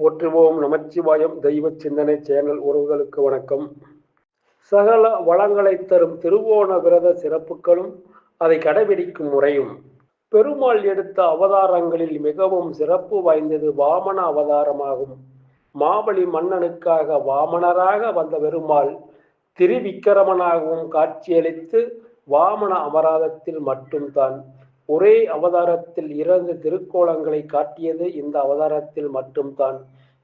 போற்றுவோம் நமச்சிவாயம் தெய்வ சிந்தனை சேனல் உறவுகளுக்கு வணக்கம். சகல வளங்களை தரும் திருவோண விரத சிறப்புகளும் அதை கடைபிடிக்கும் முறையும். பெருமாள் எடுத்த அவதாரங்களில் மிகவும் சிறப்பு வாய்ந்தது வாமன அவதாரமாகும். மாவழி மன்னனுக்காக வாமனராக வந்த பெருமாள் திருவிக்கிரமனாகவும் காட்சியளித்து வாமன அபராதத்தில் மட்டும்தான் ஒரே அவதாரத்தில் இரண்டு திருக்கோலங்களை காட்டியது இந்த அவதாரத்தில் மட்டும்தான்.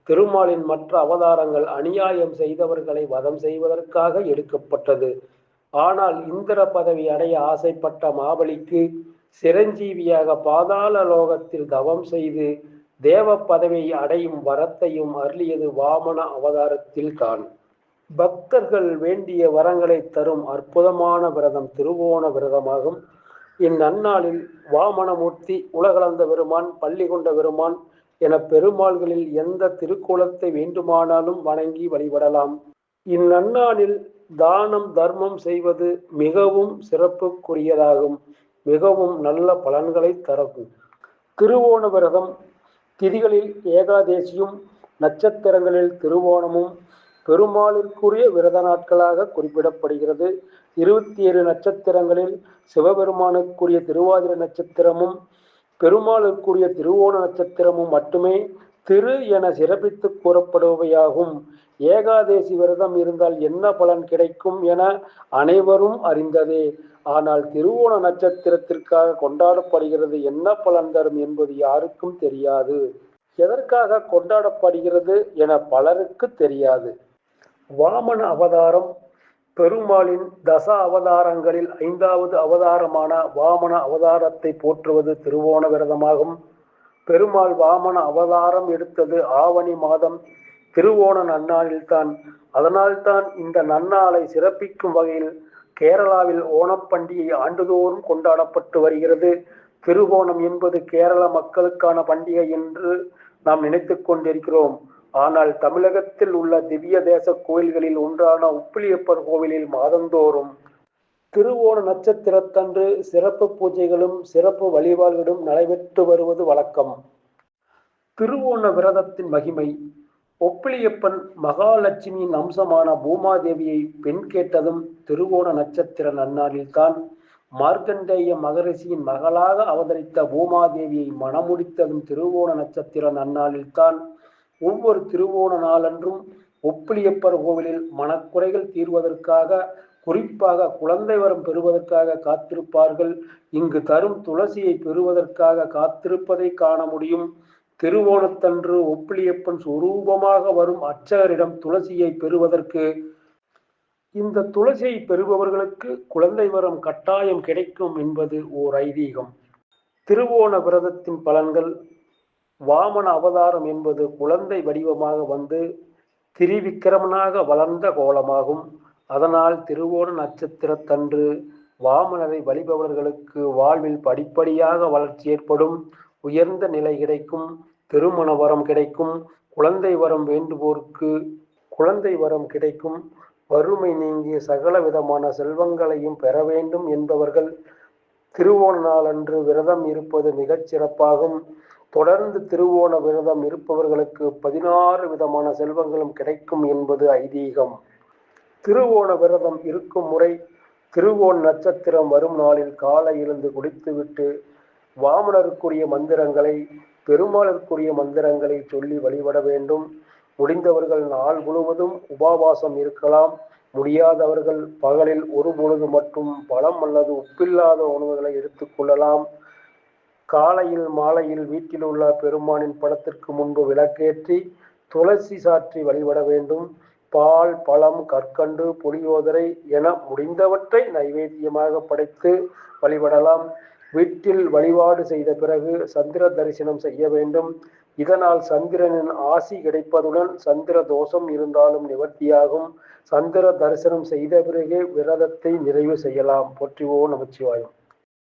திருமாலின் மற்ற அவதாரங்கள் அநியாயம் செய்தவர்களை வதம் செய்வதற்காக எடுக்கப்பட்டது. ஆனால் இந்திர பதவி அடைய ஆசைப்பட்ட மாபலிக்கு சிரஞ்சீவியாக பாதாள லோகத்தில் தவம் செய்து தேவ பதவியை அடையும் வரத்தையும் அருளியது வாமன அவதாரத்தில் தான். பக்தர்கள் வேண்டிய வரங்களை தரும் அற்புதமான விரதம் திருவோண விரதமாகும். இந்நன்னாளில் வாமனமூர்த்தி உலகளந்த பெருமான் பள்ளி கொண்ட பெருமான் என பெருமாள்களில் எந்த திருக்கோலத்தை வேண்டுமானாலும் வணங்கி வழிபடலாம். இந்நன்னாளில் தானம் தர்மம் செய்வது மிகவும் சிறப்புக்குரியதாகும். மிகவும் நல்ல பலன்களை தரும் திருவோண விரதம் திதிகளில் ஏகாதேசியும் நட்சத்திரங்களில் திருவோணமும் பெருமாளிற்குரிய விரத நாட்களாக குறிப்பிடப்படுகிறது. இருபத்தி ஏழு நட்சத்திரங்களில் சிவபெருமானுக்குரிய திருவாதிர நட்சத்திரமும் பெருமாளுக்குரிய திருவோண நட்சத்திரமும் மட்டுமே திரு என சிறப்பித்து கூறப்படுபவையாகும். ஏகாதேசி விரதம் இருந்தால் என்ன பலன் கிடைக்கும் என அனைவரும் அறிந்ததே. ஆனால் திருவோண நட்சத்திரத்திற்காக கொண்டாடப்படுகிறது என்ன பலன் தரும் என்பது யாருக்கும் தெரியாது. எதற்காக கொண்டாடப்படுகிறது என பலருக்கு தெரியாது. வாமன அவதாரம் பெருமாளின் தச அவதாரங்களில் ஐந்தாவது அவதாரமான வாமன அவதாரத்தை போற்றுவது திருவோண விரதமாகும். பெருமாள் வாமன அவதாரம் எடுத்தது ஆவணி மாதம் திருவோண நன்னாளில்தான். அதனால்தான் இந்த நன்னாளை சிறப்பிக்கும் வகையில் கேரளாவில் ஓணப்பண்டிகை ஆண்டுதோறும் கொண்டாடப்பட்டு வருகிறது. திருவோணம் என்பது கேரள மக்களுக்கான பண்டிகை என்று நாம் நினைத்து கொண்டிருக்கிறோம். ஆனால் தமிழகத்தில் உள்ள திவ்ய தேச கோயில்களில் ஒன்றான உப்பிலியப்பர் கோவிலில் மாதந்தோறும் திருவோண நட்சத்திரத்தன்று சிறப்பு பூஜைகளும் சிறப்பு வழிபாடுகளும் நடைபெற்று வருவது வழக்கம். திருவோண விரதத்தின் மகிமை ஒப்பிலியப்பன் மகாலட்சுமியின் அம்சமான பூமாதேவியை பெண் கேட்டதும் திருவோண நட்சத்திர நன்னாளில்தான் மார்க்கண்டேய மகரிஷியின் மகளாக அவதரித்த பூமாதேவியை மணமுடித்ததும் திருவோண நட்சத்திர நன்னாளில்தான் ஒவ்வொரு திருவோண நாளன்றும் ஒப்பிலியப்பர் கோவிலில் மனக்குறைகள் தீர்வதற்காக குறிப்பாக குழந்தை வரம் பெறுவதற்காக காத்திருப்பார்கள். இங்கு தரும் துளசியை பெறுவதற்காக காத்திருப்பதை காண முடியும். திருவோணத்தன்று ஒப்பிலியப்பன் சுரூபமாக வரும் அர்ச்சகரிடம் துளசியை பெறுவதற்கு. இந்த துளசியை பெறுபவர்களுக்கு குழந்தை வரம் கட்டாயம் கிடைக்கும் என்பது ஓர் ஐதீகம். திருவோண விரதத்தின் பலன்கள் வாமன அவதாரம் என்பது குழந்தை வடிவமாக வந்து திரிவிக்கிரமனாக வளர்ந்த கோலமாகும். அதனால் திருவோண நட்சத்திரத்தன்று வாமனரை வழிபவர்களுக்கு வாழ்வில் படிப்படியாக வளர்ச்சி ஏற்படும். உயர்ந்த நிலை கிடைக்கும். திருமண வரம் கிடைக்கும். குழந்தை வரம் வேண்டுவோருக்கு குழந்தை வரம் கிடைக்கும். வறுமை நீங்கிய சகல விதமான செல்வங்களையும் பெற வேண்டும் என்பவர்கள் திருவோண நாளன்று விரதம் இருப்பது மிகச் சிறப்பாகும் தொடர்ந்து திருவோண விரதம் இருப்பவர்களுக்கு பதினாறு விதமான செல்வங்களும் கிடைக்கும் என்பது ஐதீகம். திருவோண விரதம் இருக்கும் முறை திருவோண நட்சத்திரம் வரும் நாளில் காலை எழுந்து குடித்துவிட்டு வாமனருக்குரிய மந்திரங்களை பெருமாளருக்குரிய மந்திரங்களை சொல்லி வழிபட வேண்டும். முடிந்தவர்கள் நாள் முழுவதும் உபவாசம் இருக்கலாம். முடியாதவர்கள் பகலில் ஒரு பொழுது மட்டும் பழம் அல்லது உப்பில்லாத உணவுகளை எடுத்துக்கொள்ளலாம் காலையில் மாலையில் வீட்டில் உள்ள பெருமானின் படத்திற்கு முன்பு விளக்கேற்றி துளசி சாற்றி வழிபட வேண்டும். பால் பழம் கற்கண்டு புளியோதரை என முடிந்தவற்றை நைவேத்தியமாக படைத்து வழிபடலாம். வீட்டில் வழிபாடு செய்த பிறகு சந்திர தரிசனம் செய்ய வேண்டும். இதனால் சந்திரனின் ஆசி கிடைப்பதுடன் சந்திர தோஷம் இருந்தாலும் நிவர்த்தியாகும். சந்திர தரிசனம் செய்த பிறகே விரதத்தை நிறைவு செய்யலாம். போற்றிவோ நமச்சிவாயம்.